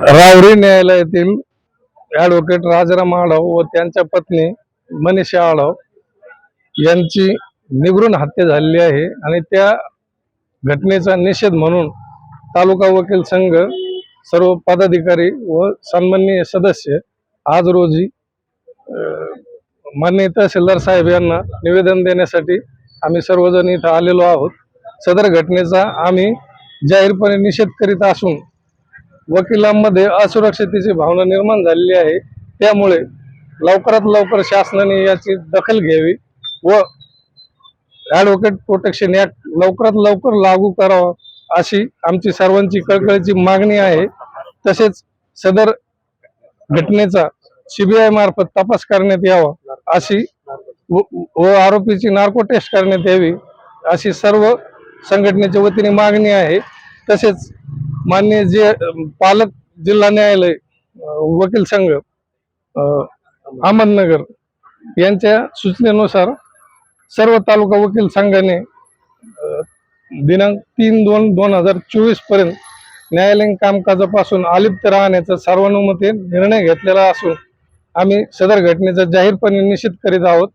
रावरी न्यायालयातील ॲडव्होकेट राजाराम आढाव व त्यांच्या पत्नी मनीषा आढाव यांची निगरून हत्या झालेली आहे आणि त्या घटनेचा निषेध म्हणून तालुका वकील संघ सर्व पदाधिकारी व सन्माननीय सदस्य आज रोजी माननीय तहसीलदार साहेब यांना निवेदन देण्यासाठी आम्ही सर्वजण इथं आलेलो आहोत. सदर घटनेचा आम्ही जाहीरपणे निषेध करीत असून वकिलांमध्ये असुरक्षितेची भावना निर्माण झालेली आहे. त्यामुळे लवकरात लवकर शासनाने याची दखल घ्यावी व ॲडव्होकेट प्रोटेक्शन ॲक्ट लवकरात लवकर लागू करावा अशी आमची सर्वांची कळकळीची मागणी आहे. तसेच सदर घटनेचा सीबीआय मार्फत तपास करण्यात यावा अशी व व आरोपीची नार्को टेस्ट करण्यात यावी अशी सर्व संघटनेच्या वतीने मागणी आहे. तसेच मान्य जे पालक जिल्हा न्यायालय वकील संघ अहमदनगर यांच्या सूचनेनुसार सर्व तालुका वकील संघाने दिनांक तीन दोन दोन हजार चोवीसपर्यंत न्यायालयीन कामकाजापासून अलिप्त राहण्याचा सर्वानुमते निर्णय घेतलेला असून आम्ही सदर घटनेचा जाहीरपणे निषेध करीत आहोत.